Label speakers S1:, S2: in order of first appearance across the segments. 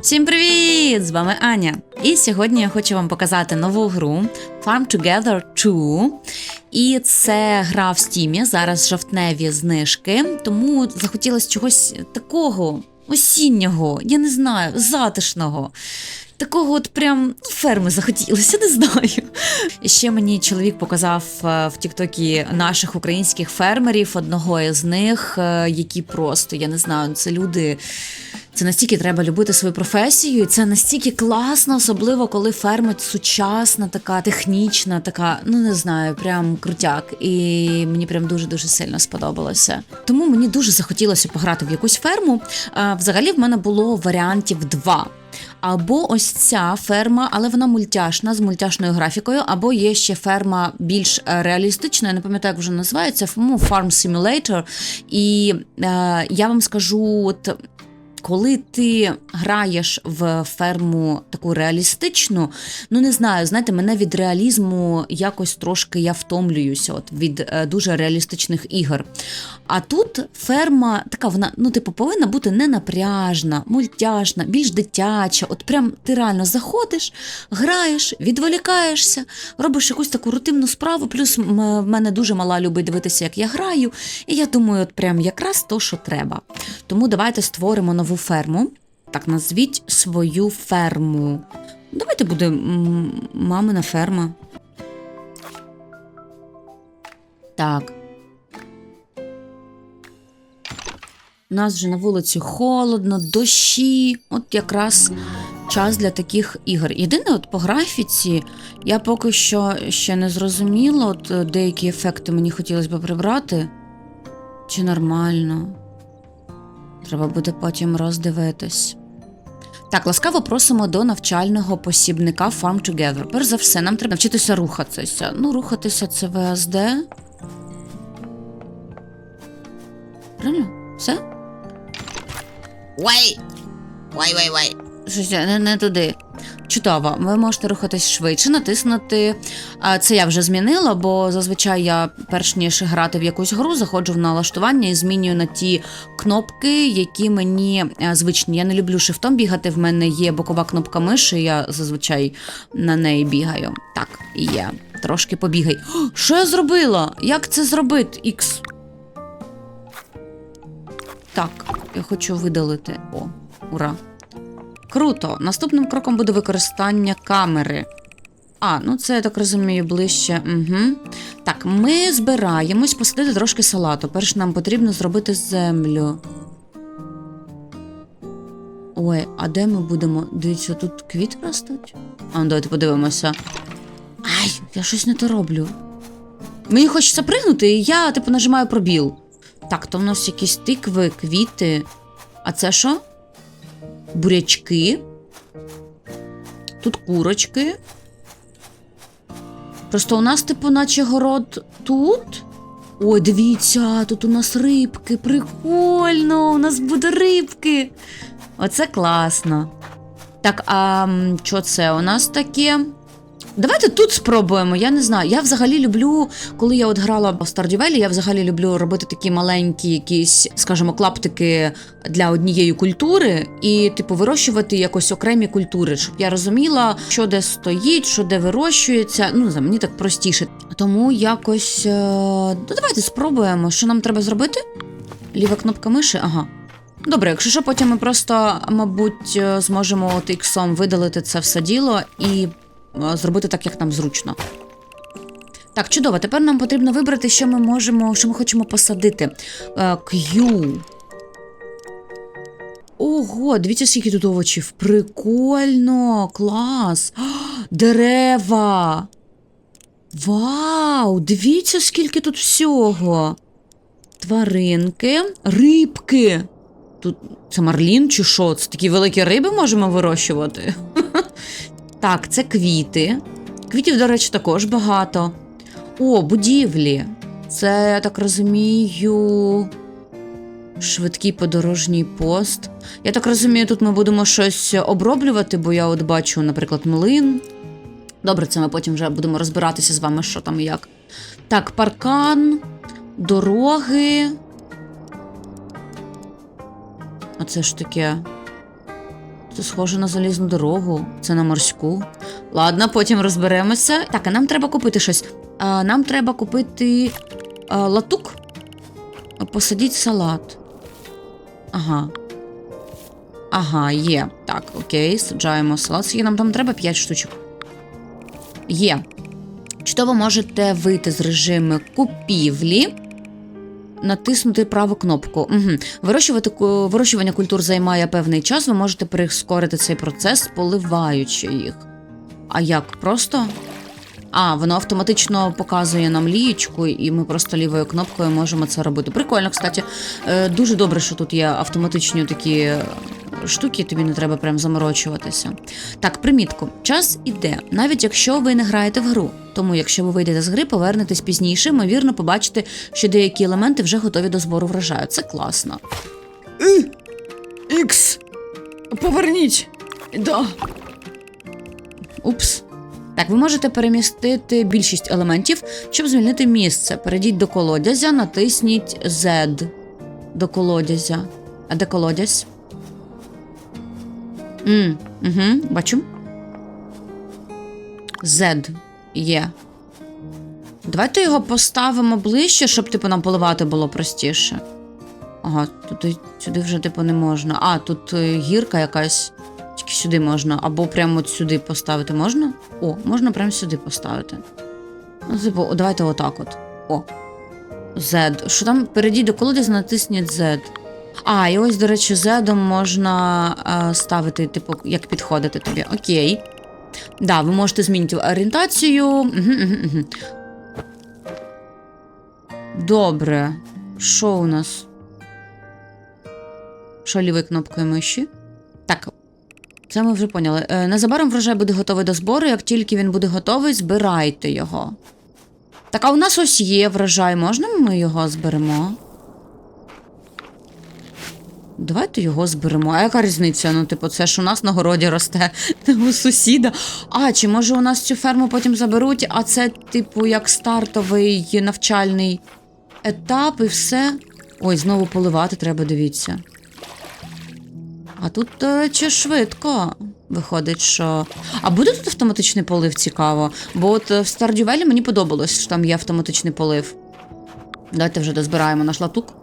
S1: Всім привіт! З вами Аня. І сьогодні я хочу вам показати нову гру Farm Together 2. І це гра в стімі. Зараз жовтневі знижки, тому захотілося чогось такого осіннього, я не знаю, затишного. Такого от прям ферми захотілося, не знаю. Ще мені чоловік показав е, в Тіктокі наших українських фермерів, одного із них, е, які просто, я не знаю, це люди. Це настільки треба любити свою професію, і це настільки класно, особливо коли ферма сучасна, така технічна, така, ну не знаю, прям крутяк. І мені прям дуже дуже сильно сподобалося. Тому мені дуже захотілося пограти в якусь ферму. А, взагалі, в мене було варіантів два. Або ось ця ферма, але вона мультяшна з мультяшною графікою, або є ще ферма більш е, реалістична, я не пам'ятаю, як вже називається, ну, Farm Simulator. І е, я вам скажу, от коли ти граєш в ферму таку реалістичну, ну не знаю, знаєте, мене від реалізму якось трошки я втомлююся от від е, дуже реалістичних ігор. А тут ферма така, вона, ну, типу, повинна бути не напряжна, мультяшна, більш дитяча. От прям ти реально заходиш, граєш, відволікаєшся, робиш якусь таку рутинну справу. Плюс в мене дуже мала любить дивитися, як я граю. І я думаю, от прям якраз то, що треба. Тому давайте створимо нову ферму. Так, назвіть свою ферму. Давайте буде мамина ферма. Так. У нас вже на вулиці холодно, дощі. От якраз час для таких ігор. Єдине, от по графіці, я поки що ще не зрозуміла, от е, деякі ефекти мені хотілося б прибрати. Чи нормально? Треба буде потім роздивитись. Так, ласкаво просимо до навчального посібника Farm Together. Перш за все, нам треба навчитися рухатися. Ну, рухатися це ВСД. Правильно? Все?
S2: Вай! Вай-вай-вай!
S1: Щось не, не туди. Чудово, ви можете рухатись швидше, натиснути. Це я вже змінила, бо зазвичай я, перш ніж грати в якусь гру, заходжу в налаштування і змінюю на ті кнопки, які мені звичні. Я не люблю шифтом бігати. В мене є бокова кнопка миші, я зазвичай на неї бігаю. Так, є. Трошки побігай. Що я зробила? Як це зробити? Ікс. Так, я хочу видалити. О, ура. Круто. Наступним кроком буде використання камери. А, ну це я так розумію, ближче. Угу. Так, ми збираємось посадити трошки салату. Перш нам потрібно зробити землю. Ой, а де ми будемо? Дивіться, тут квіти ростуть? А, ну давайте подивимося. Ай, я щось не то роблю. Мені хочеться пригнути, і я, типу, нажимаю пробіл. Так, то в нас якісь тикви, квіти. А це що? Бурячки. Тут курочки. Просто у нас, типу, наче город тут. Ой, дивіться, тут у нас рибки. Прикольно! У нас буде рибки. Оце класно. Так, а що це у нас таке? Давайте тут спробуємо. Я не знаю. Я взагалі люблю, коли я от грала в Valley, я взагалі люблю робити такі маленькі, якісь, скажімо, клаптики для однієї культури, і, типу, вирощувати якось окремі культури, щоб я розуміла, що де стоїть, що де вирощується. Ну, за мені так простіше. Тому якось. е, Ну, давайте спробуємо. Що нам треба зробити? Ліва кнопка миші? Ага. Добре, якщо що, потім ми просто, мабуть, е, зможемо от іксом видалити це все діло і зробити так, як нам зручно. Так, чудово. Тепер нам потрібно вибрати, що ми можемо, що ми хочемо посадити. Е, Q. Ого, дивіться, скільки тут овочів. Прикольно, клас. Дерева. Вау! Дивіться, скільки тут всього. Тваринки, рибки. Тут це марлін чи що? Це такі великі риби можемо вирощувати. Так, це квіти. Квітів, до речі, також багато. О, будівлі. Це, я так розумію. Швидкий подорожній пост. Я так розумію, тут ми будемо щось оброблювати, бо я от бачу, наприклад, млин. Добре, це ми потім вже будемо розбиратися з вами, що там і як. Так, паркан, дороги. А це ж таке. Це схоже на залізну дорогу, це на морську. Ладно, потім розберемося. Так, а нам треба купити щось. А, нам треба купити а, латук. Посадіть салат. Ага. Ага, є. Так, окей, саджаємо салат. Скільки нам там треба 5 штучок. Є. Чудово можете вийти з режиму купівлі, натиснути праву кнопку. Угу. Вирощувати, вирощування культур займає певний час, ви можете прискорити цей процес, поливаючи їх. А як? Просто? А, воно автоматично показує нам лієчку, і ми просто лівою кнопкою можемо це робити. Прикольно, кстати. Е, дуже добре, що тут є автоматичні такі штуки, тобі не треба прям заморочуватися. Так, примітку. Час іде, навіть якщо ви не граєте в гру. Тому, якщо ви вийдете з гри, повернетесь пізніше, ймовірно, побачите, що деякі елементи вже готові до збору врожаю. Це класно.
S3: Ікс! Поверніть! Да.
S1: Упс. Так, ви можете перемістити більшість елементів, щоб звільнити місце. Перейдіть до колодязя, натисніть Z до колодязя. А де колодязь? М, угу, бачу. Z є. Давайте його поставимо ближче, щоб типу нам поливати було простіше. Ага, туди, сюди вже типу не можна. А, тут е, гірка якась. Тільки сюди можна, або прямо сюди поставити можна? О, можна прямо сюди поставити. Ну, типу, давайте отак от. О. Z. Що там? Перейдіть до колодязя, натисніть Z. А, і ось, до речі, Z можна е, ставити, типу, як підходити тобі. Окей. Да, ви можете змінити орієнтацію. Добре. Що у нас? Що лівою кнопкою миші? Так, це ми вже поняли. Е, Незабаром врожай буде готовий до збору. Як тільки він буде готовий, збирайте його. Так, а у нас ось є врожай. Можна ми його зберемо? Давайте його зберемо. А яка різниця? Ну, типу, це ж у нас на городі росте у сусіда. А, чи може у нас цю ферму потім заберуть, а це, типу, як стартовий навчальний етап і все. Ой, знову поливати треба, дивіться. А тут, речі, швидко. Виходить, що. А буде тут автоматичний полив цікаво? Бо от е, в Стардювелі мені подобалось, що там є автоматичний полив. Давайте вже дозбираємо наш латук.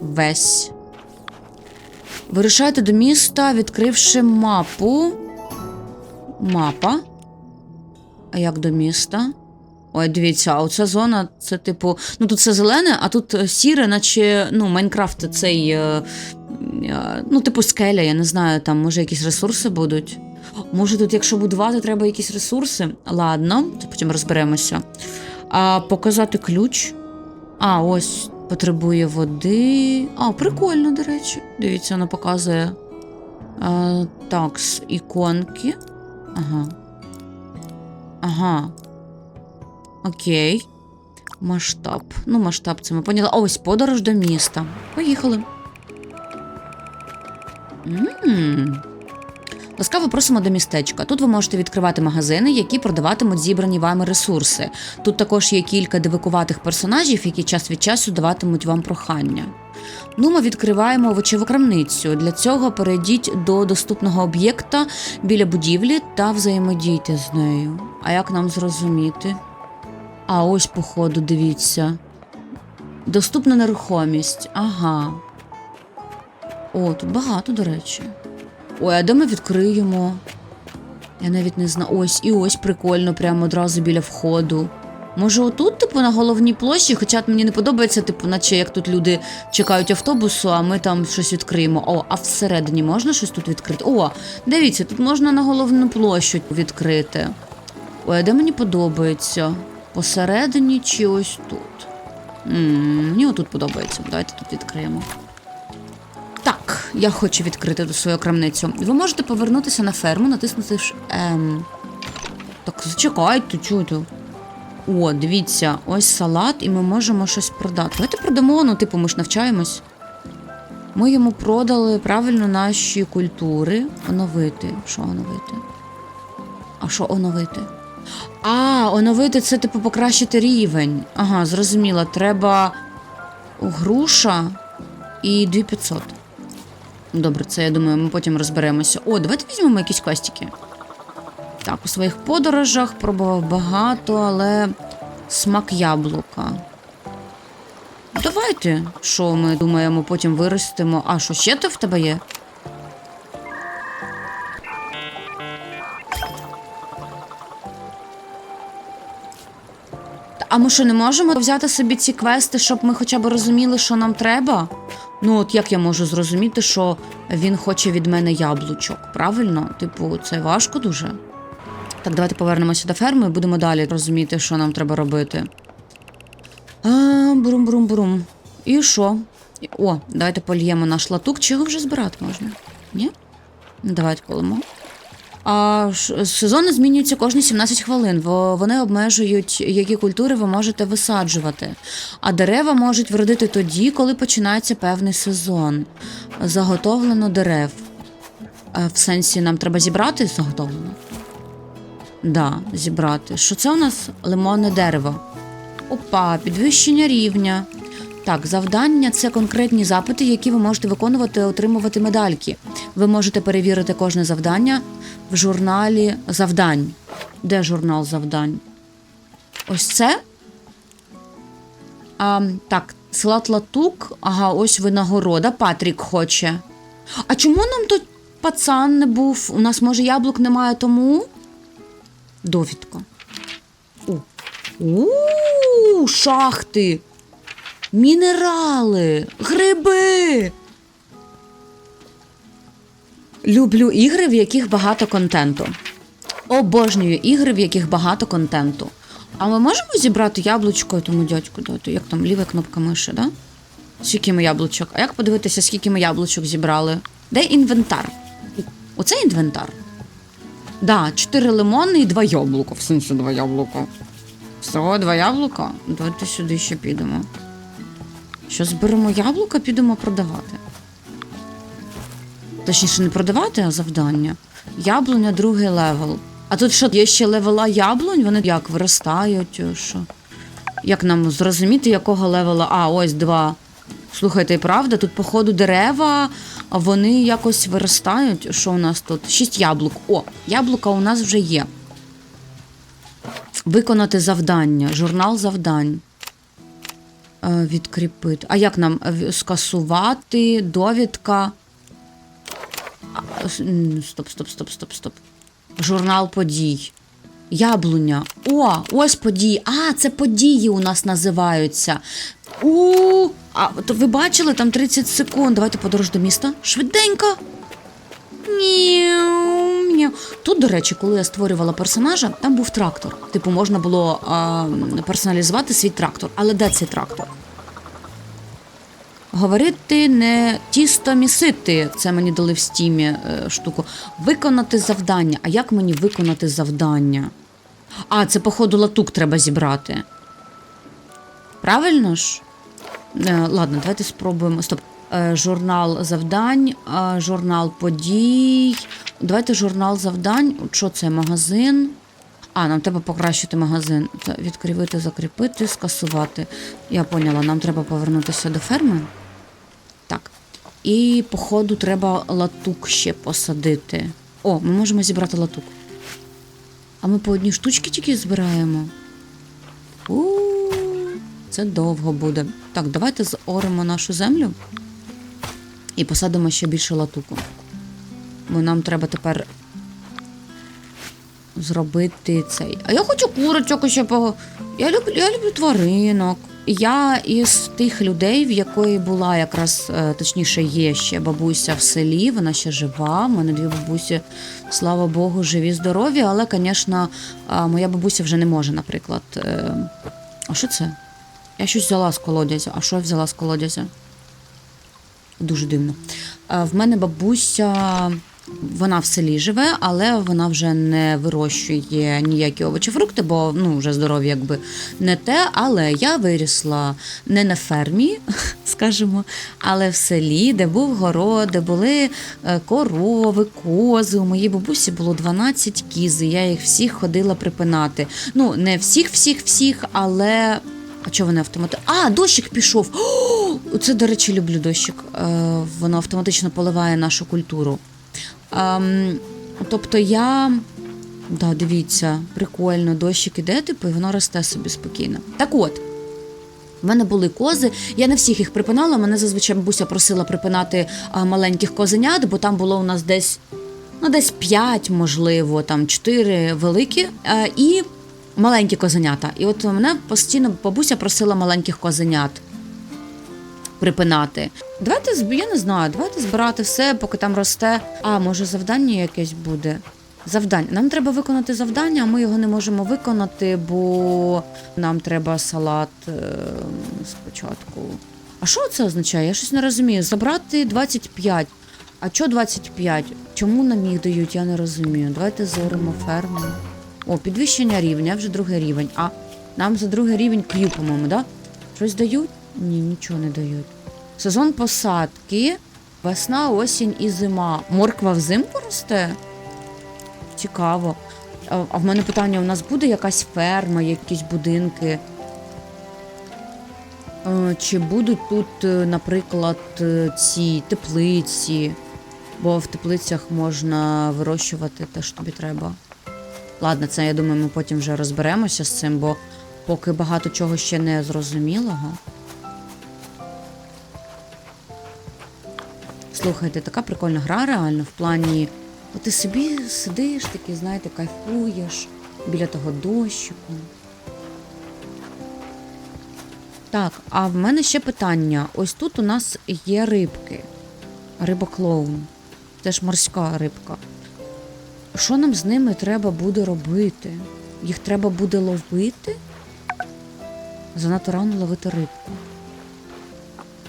S1: Весь. Вирушайте до міста, відкривши мапу. Мапа. А як до міста? Ой, дивіться, а оця зона, це типу. Ну тут все зелене, а тут е, сіре, наче ну, Майнкрафт цей. Е, е, ну, типу скеля, я не знаю, там може якісь ресурси будуть. Може, тут, якщо будувати, треба якісь ресурси. Ладно, потім розберемося. А показати ключ. А, ось потребує води. А, прикольно, до речі. Дивіться, вона показує. А, так, з іконки. Ага. Ага. Окей. Масштаб. Ну, масштаб це ми поняли. Ось подорож до міста. Поїхали. М. Ласкаво просимо до містечка. Тут ви можете відкривати магазини, які продаватимуть зібрані вами ресурси. Тут також є кілька дивикуватих персонажів, які час від часу даватимуть вам прохання. Ну, ми відкриваємо овочеву крамницю. Для цього перейдіть до доступного об'єкта біля будівлі та взаємодійте з нею. А як нам зрозуміти? А ось, походу, дивіться. Доступна нерухомість. Ага. О, тут багато, до речі. Ой, а де ми відкриємо? Я навіть не знаю. Ось і ось прикольно, прямо одразу біля входу. Може, отут, типу, на головній площі, хоча мені не подобається, типу, наче як тут люди чекають автобусу, а ми там щось відкриємо. О, а всередині можна щось тут відкрити? О, дивіться, тут можна на головну площу відкрити. Ой, а де мені подобається? Посередині чи ось тут? м мені отут подобається. Давайте тут відкриємо. Я хочу відкрити ту свою крамницю. Ви можете повернутися на ферму, натиснути. Ем... Так, зачекайте, чуйте. О, дивіться, ось салат, і ми можемо щось продати. Давайте продамо, ну, типу, ми ж навчаємось. Ми йому продали правильно наші культури. Оновити. Що оновити? А що оновити? А, оновити це, типу, покращити рівень. Ага, зрозуміло. Треба груша і 2500. Добре, це я думаю, ми потім розберемося. О, давайте візьмемо якісь костики. Так, у своїх подорожах пробував багато, але смак яблука. Давайте, що ми думаємо, потім виростемо. А що ще то в тебе є? А ми що не можемо взяти собі ці квести, щоб ми хоча б розуміли, що нам треба? Ну, от як я можу зрозуміти, що він хоче від мене яблучок? Правильно? Типу, це важко дуже. Так, давайте повернемося до ферми і будемо далі розуміти, що нам треба робити. А, бурум-бурум-бурум. І що? О, давайте польємо наш латук. Чи його вже збирати можна? Ні? Ну, Давайте полимо. Сезони змінюються кожні 17 хвилин. Во- Вони обмежують, які культури ви можете висаджувати. А дерева можуть вродити тоді, коли починається певний сезон. Заготовлено дерев. Е, В сенсі, нам треба зібрати заготовлено? Да, зібрати. Що це у нас лимонне дерево? Опа, підвищення рівня. Так, завдання це конкретні запити, які ви можете виконувати отримувати медальки. Ви можете перевірити кожне завдання в журналі завдань. Де журнал завдань? Ось це. А, так, салат латук. Ага, ось винагорода. Патрік хоче. А чому нам тут пацан не був? У нас, може, яблук немає тому? Довідка. О. У, шахти. Мінерали, гриби. Люблю ігри, в яких багато контенту. Обожнюю ігри, в яких багато контенту. А ми можемо зібрати яблучко тому дядьку дати? Як там ліва кнопка миші, да? Скільки ми яблучок? А як подивитися, скільки ми яблучок зібрали? Де інвентар? Оце інвентар. Да, чотири лимони і два яблука. В сенсі два яблука. Всього два яблука? Давайте сюди ще підемо. Що зберемо яблука, підемо продавати. Точніше, не продавати, а завдання. Яблуня другий левел. А тут що, є ще левела яблунь? Вони як виростають? Що? Як нам зрозуміти, якого левела? А, ось два. Слухайте, і правда, тут, походу, дерева, вони якось виростають. Що у нас тут? Шість яблук. О, яблука у нас вже є. Виконати завдання, журнал завдань. Е, Відкріпити. А як нам е, скасувати? Довідка. Стоп, стоп, стоп, стоп, стоп. Журнал подій. Яблуня. О, ось події. А, це події у нас називаються. У, а то ви бачили там 30 секунд. Давайте подорож до міста. Швиденько. Тут, до речі, коли я створювала персонажа, там був трактор. Типу, можна було а, персоналізувати свій трактор. Але де цей трактор? Говорити не тісто місити. Це мені дали в стімі е, штуку. Виконати завдання. А як мені виконати завдання? А, це, походу, латук треба зібрати. Правильно ж? Е, ладно, давайте спробуємо. Стоп. Е, журнал завдань, журнал подій. Давайте журнал завдань. Що це? Магазин. А, нам треба покращити магазин. Відкривити, закріпити, скасувати. Я поняла, нам треба повернутися до ферми. І, походу, треба латук ще посадити. О, ми можемо зібрати латук. А ми по одній штучці тільки збираємо. у це довго буде. Так, давайте зоримо нашу землю і посадимо ще більше латуку. Бо нам треба тепер зробити цей. А я хочу курочок ще по. Я люблю, я люблю тваринок. Я із тих людей, в якої була якраз, е, точніше, є ще бабуся в селі, вона ще жива. У мене дві бабусі, слава Богу, живі, здорові, але, звісно, моя бабуся вже не може, наприклад. е, А що це? Я щось взяла з колодязя. А що я взяла з колодязя? Дуже дивно. Е, В мене бабуся, вона в селі живе, але вона вже не вирощує ніякі овочі, фрукти, бо ну, вже здоров'я якби не те. Але я вирісла не на фермі, скажімо, але в селі, де був город, де були е, корови, кози. У моїй бабусі було 12 кіз, і я їх всіх ходила припинати. Ну, не всіх, всіх, всіх, але. А чого вони автомати? А, дощик пішов. О, Оце, до речі, люблю дощик. Е, воно автоматично поливає нашу культуру. Ем, тобто я. Да, дивіться, прикольно, дощик іде, типу, і воно росте собі спокійно. Так от. В мене були кози. Я не всіх їх припинала. Мене зазвичай бабуся просила припинати а, маленьких козенят, бо там було у нас десь, ну, десь 5, можливо, там 4 великі е, і маленькі козенята. І от мене постійно бабуся просила маленьких козенят припинати. Давайте я не знаю, давайте збирати все, поки там росте. А, може, завдання якесь буде. Завдання. Нам треба виконати завдання, а ми його не можемо виконати, бо нам треба салат е, спочатку. А що це означає? Я щось не розумію. Забрати 25. А чого 25? Чому нам їх дають? Я не розумію. Давайте зоримо ферму. О, підвищення рівня, вже другий рівень. А нам за другий рівень к'ю, по-моєму, да? Щось дають? Ні, нічого не дають. Сезон посадки, весна, осінь і зима. Морква взимку росте? Цікаво. А в мене питання: у нас буде якась ферма, якісь будинки? Е, Чи будуть тут, е, наприклад, е, ці теплиці? Бо в теплицях можна вирощувати те, що тобі треба. Ладно, це я думаю, ми потім вже розберемося з цим, бо поки багато чого ще не зрозумілого. Слухайте, така прикольна гра реально в плані. От ти собі сидиш, такий, знаєте, кайфуєш біля того дощику. Так, а в мене ще питання. Ось тут у нас є рибки. Риба-клоун. Це ж морська рибка. Що нам з ними треба буде робити? Їх треба буде ловити? Занадто рано ловити рибку.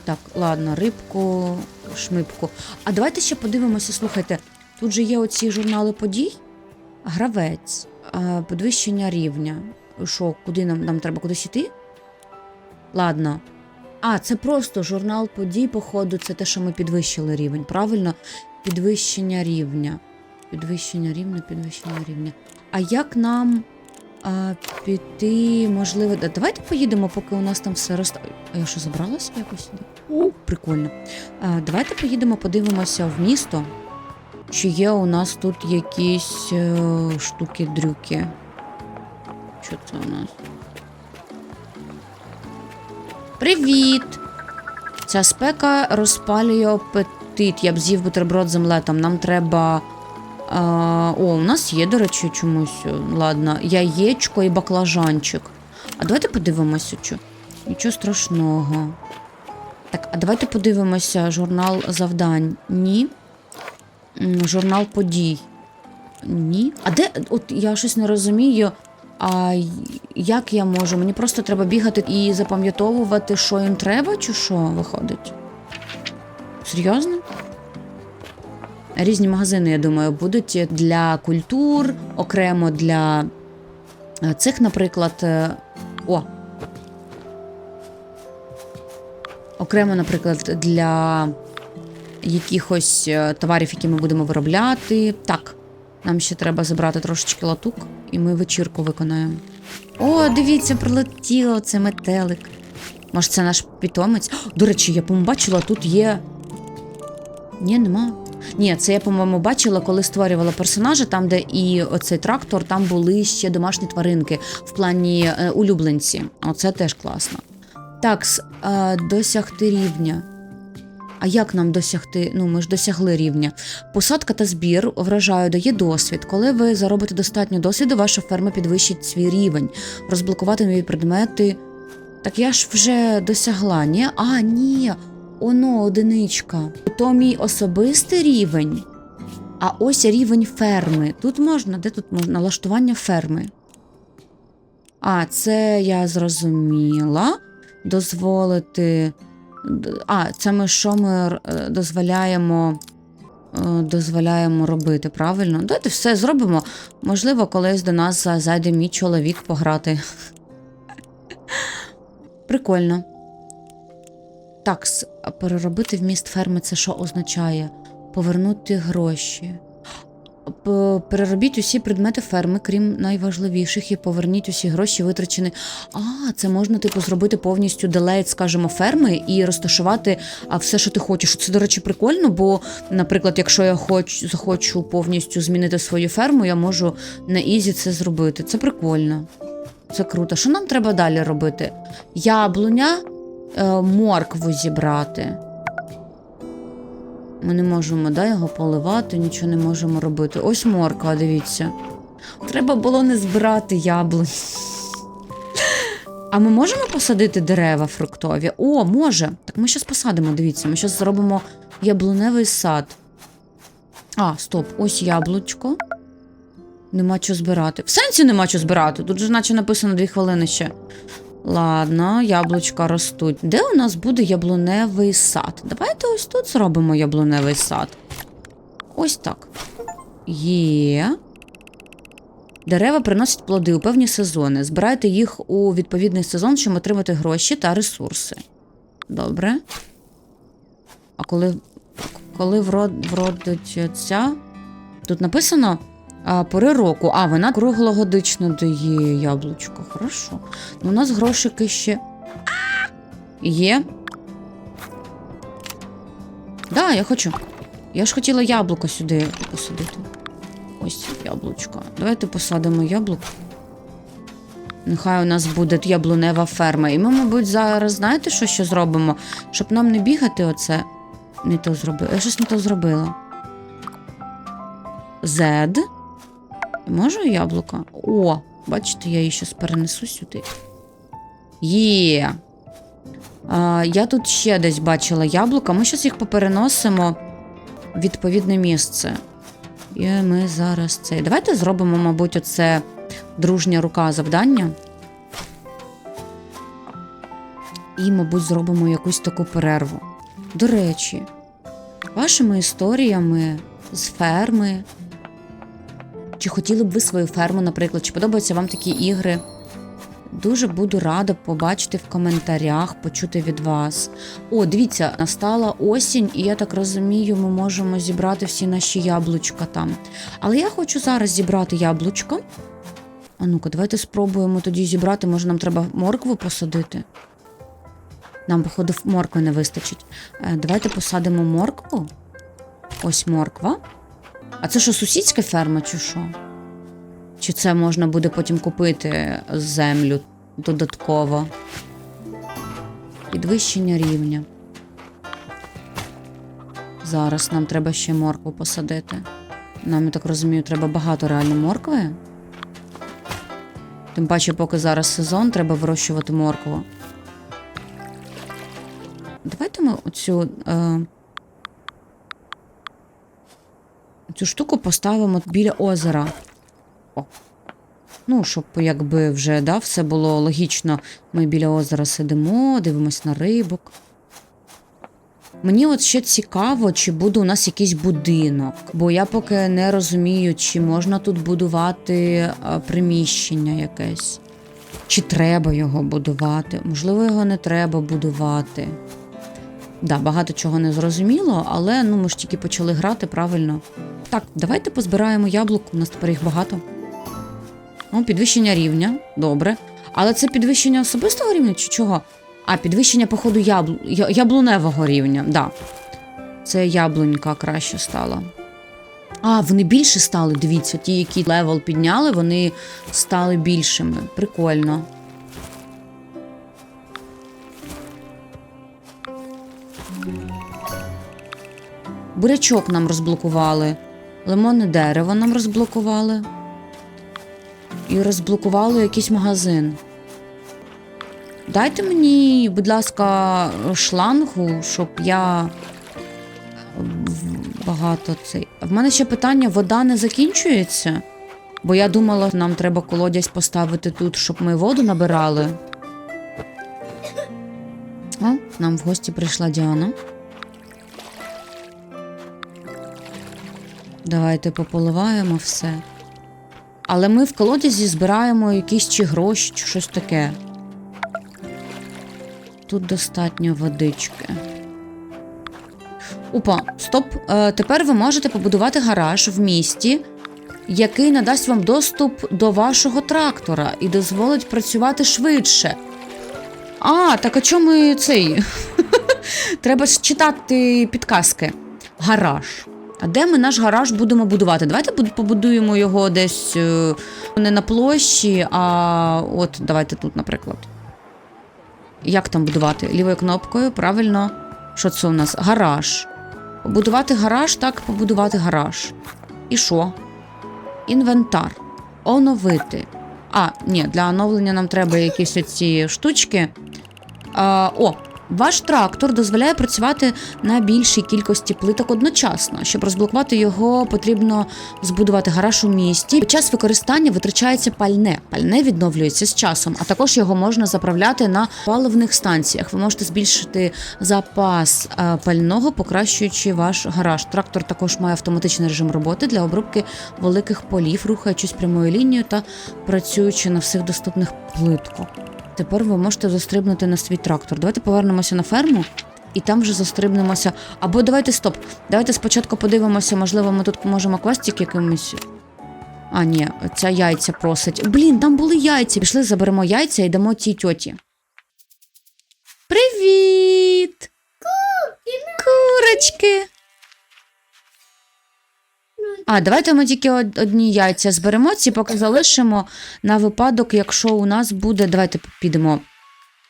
S1: Так, ладно, рибку, шмипку. А давайте ще подивимося, слухайте, тут же є оці журнали подій. Гравець, підвищення рівня. Що, куди нам, нам треба кудись іти? Ладно. А, це просто журнал подій, походу, це те, що ми підвищили рівень. Правильно? Підвищення рівня. Підвищення рівня, підвищення рівня. А як нам а, піти, можливо. да- Давайте поїдемо, поки у нас там все росте. А я що забралася якось? О, прикольно. А, давайте поїдемо, подивимося в місто. Чи є у нас тут якісь е, штуки-дрюки? Що це у нас? Привіт! Ця спека розпалює апетит. Я б з'їв бутерброд з омлетом. Нам треба. А, о, у нас є, до речі, чомусь. е, Ладно, яєчко і баклажанчик. А давайте подивимося. Нічого страшного. Так, а давайте подивимося журнал завдань. Ні. Журнал подій. Ні. А де. От я щось не розумію. А як я можу? Мені просто треба бігати і запам'ятовувати, що їм треба, чи що виходить? Серйозно? Різні магазини, я думаю, будуть для культур, окремо для е, цих, наприклад. е, О. Окремо, наприклад, для якихось е, товарів, які ми будемо виробляти. Так, нам ще треба забрати трошечки латук, і ми вечірку виконаємо. О, дивіться, прилетіло це метелик. Може, це наш питомець? До речі, я по-моєму бачила, тут є. Ні, нема. Ні, це я, по-моєму, бачила, коли створювала персонажа, там, де і оцей трактор, там були ще домашні тваринки в плані е, улюбленці. Оце теж класно. Так, досягти рівня. А як нам досягти? Ну, ми ж досягли рівня. Посадка та збір врожаю дає досвід. Коли ви заробите достатньо досвіду, ваша ферма підвищить свій рівень, розблокувати нові предмети. Так я ж вже досягла, ні? А, ні. Оно, одиничка. То мій особистий рівень. А ось рівень ферми. Тут можна, де тут можна? Налаштування ферми. А, це я зрозуміла. Дозволити. А, це ми що ми е, дозволяємо. е, Дозволяємо робити, правильно? Давайте все зробимо. Можливо, колись до нас зайде мій чоловік пограти. Прикольно. Так, с- а переробити вміст ферми це що означає? Повернути гроші. переробіть усі предмети ферми, крім найважливіших, і поверніть усі гроші, витрачені. А, це можна, типу, зробити повністю делейт, скажімо, ферми і розташувати все, що ти хочеш. Це, до речі, прикольно, бо, наприклад, якщо я хоч, захочу повністю змінити свою ферму, я можу на ізі це зробити. Це прикольно. Це круто. Що нам треба далі робити? Яблуня, моркву зібрати. Ми не можемо да, його поливати, нічого не можемо робити. Ось морква, дивіться. Треба було не збирати яблунь. А ми можемо посадити дерева фруктові? О, може. Так ми щас посадимо, дивіться, ми щас зробимо яблуневий сад. А, стоп, ось яблучко. Нема що збирати. В сенсі нема що збирати. Тут же наче написано дві хвилини ще. Ладно, яблучка ростуть. Де у нас буде яблуневий сад? Давайте ось тут зробимо яблуневий сад. Ось так. Є. Дерева приносять плоди у певні сезони. Збирайте їх у відповідний сезон, щоб отримати гроші та ресурси. Добре. А коли, коли врод, вродить ця. Тут написано а, пори року. А, вона круглогодично дає яблучко. Хорошо. Ну, у нас грошики ще. Є. Да, я хочу. Я ж хотіла яблуко сюди посадити. Ось яблучко. Давайте посадимо яблуко. Нехай у нас буде яблунева ферма. І ми, мабуть, зараз знаєте, що ще зробимо? Щоб нам не бігати, оце. Не то зробила. Я щось не то зробила. Z. Можу яблуко? О, бачите, я її щас перенесу сюди. Є. А, я тут ще десь бачила яблука. Ми зараз їх попереносимо в відповідне місце. І ми зараз це. Давайте зробимо, мабуть, оце дружня рука завдання. І, мабуть, зробимо якусь таку перерву. До речі, вашими історіями з ферми. Чи хотіли б ви свою ферму, наприклад, чи подобаються вам такі ігри? Дуже буду рада побачити в коментарях, почути від вас. О, дивіться, настала осінь, і я так розумію, ми можемо зібрати всі наші яблучка там. Але я хочу зараз зібрати яблучко. А ну-ка, давайте спробуємо тоді зібрати. Може, нам треба моркву посадити? Нам, походу, моркви не вистачить. Е, Давайте посадимо моркву. Ось морква. А це що, сусідська ферма, чи що? Чи це можна буде потім купити землю додатково? Підвищення рівня. Зараз нам треба ще моркву посадити. Нам, я так розумію, треба багато реально моркви. Тим паче, поки зараз сезон, треба вирощувати моркву. Давайте ми оцю. Е... Цю штуку поставимо біля озера. О. Ну, щоб якби вже да, все було логічно. Ми біля озера сидимо, дивимось на рибок. Мені от ще цікаво, чи буде у нас якийсь будинок, бо я поки не розумію, чи можна тут будувати приміщення якесь, чи треба його будувати. Можливо, його не треба будувати. Да, багато чого не зрозуміло, але ну ми ж тільки почали грати правильно. Так, давайте позбираємо яблук, у нас тепер їх багато. Ну, підвищення рівня, добре. Але це підвищення особистого рівня чи чого? А, підвищення, походу, яблу... яблуневого рівня, да. Це яблунька краще стала. А, вони більше стали, дивіться, ті, які левел підняли, вони стали більшими. Прикольно. Бурячок нам розблокували. Лимонне дерево нам розблокували. І розблокували якийсь магазин. Дайте мені, будь ласка, шлангу, щоб я багато цей. В мене ще питання: вода не закінчується? Бо я думала, нам треба колодязь поставити тут, щоб ми воду набирали. О, нам в гості прийшла Діана. Давайте пополиваємо все. Але ми в колодязі збираємо якісь чи гроші, чи щось таке. Тут достатньо водички. Опа, стоп. Е, тепер ви можете побудувати гараж в місті який надасть вам доступ до вашого трактора і дозволить працювати швидше. А, так а чому цей? Треба ж читати підказки. Гараж. А де ми наш гараж будемо будувати? Давайте побудуємо його десь е, не на площі, а от давайте тут, наприклад. Як там будувати? Лівою кнопкою, правильно. Що це у нас? Гараж. Побудувати гараж, так, побудувати гараж. І що? Інвентар. Оновити. А, ні, для оновлення нам треба якісь оці штучки. А, о, ваш трактор дозволяє працювати на більшій кількості плиток одночасно. Щоб розблокувати його, потрібно збудувати гараж у місті. Під час використання витрачається пальне. Пальне відновлюється з часом, а також його можна заправляти на паливних станціях. Ви можете збільшити запас е, пального, покращуючи ваш гараж. Трактор також має автоматичний режим роботи для обробки великих полів, рухаючись прямою лінією та працюючи на всіх доступних плитках. Тепер ви можете застрибнути на свій трактор. Давайте повернемося на ферму і там вже застрибнемося. Або давайте стоп. Давайте спочатку подивимося, можливо, ми тут можемо квестик якимось. А, ні, ця яйця просить. Блін, там були яйця. Пішли, заберемо яйця і дамо тій тьоті. Привіт! Курочки! А, давайте ми тільки одні яйця зберемо, ці поки залишимо на випадок, якщо у нас буде. Давайте підемо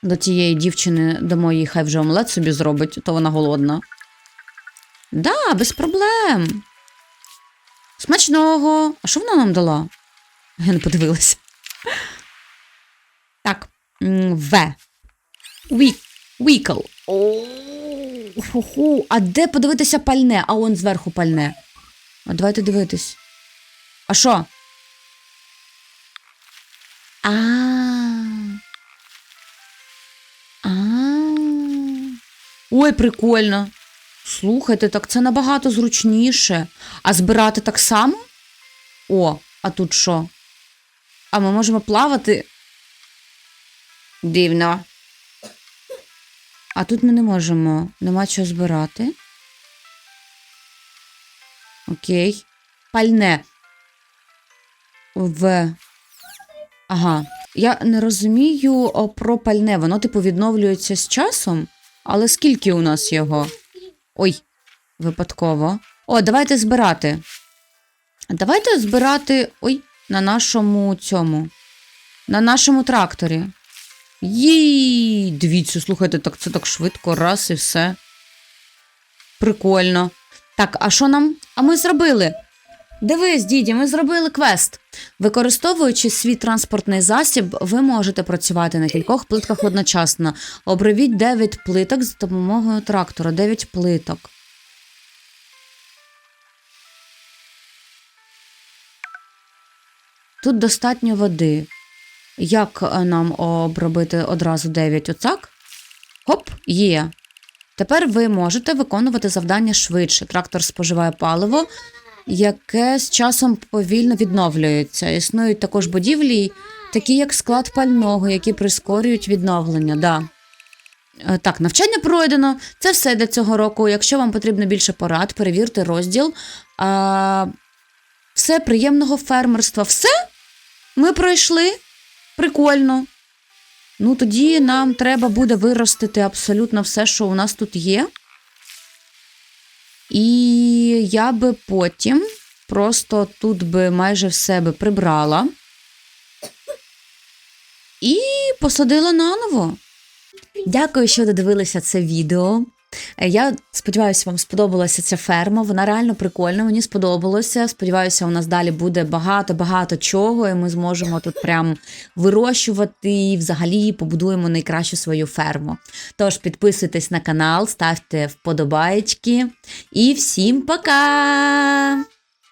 S1: до тієї дівчини, дамо їй, хай вже омлет собі зробить, то вона голодна. Да, без проблем. Смачного. А що вона нам дала? Я не подивилася. Так. В. Вікл. А де подивитися пальне? А он зверху пальне. А давайте дивитись. А що? А. А. Ой, прикольно. Слухайте, так це набагато зручніше. А збирати так само? О, а тут що? А ми можемо плавати? Дивно. А тут ми не можемо. Нема чого збирати. Окей. Пальне. В. Ага. Я не розумію про пальне. Воно, типу, відновлюється з часом. Але скільки у нас його? Ой, випадково. О, давайте збирати. Давайте збирати. Ой, на нашому цьому. На нашому тракторі. Їй! Дивіться, слухайте, так це так швидко, раз і все. Прикольно. Так, а що нам? А ми зробили. Дивись, діді, ми зробили квест. Використовуючи свій транспортний засіб, ви можете працювати на кількох плитках одночасно. Обробіть 9 плиток з допомогою трактора. 9 плиток. Тут достатньо води. Як е, нам обробити одразу 9 оцак? Хоп, є. Тепер ви можете виконувати завдання швидше. Трактор споживає паливо, яке з часом повільно відновлюється. Існують також будівлі, такі як склад пального, які прискорюють відновлення. Да. Е, Так, навчання пройдено. Це все для цього року. Якщо вам потрібно більше порад, перевірте розділ. А, все приємного фермерства. Все? Ми пройшли. Прикольно. Ну, тоді нам треба буде виростити абсолютно все, що у нас тут є. І я би потім просто тут би майже все би прибрала і посадила наново. Дякую, що додивилися це відео. Е, Я сподіваюся, вам сподобалася ця ферма. Вона реально прикольна. Мені сподобалося. Сподіваюся, у нас далі буде багато-багато чого, і ми зможемо тут прям вирощувати і взагалі побудуємо найкращу свою ферму. Тож підписуйтесь на канал, ставте вподобайки. і всім пока!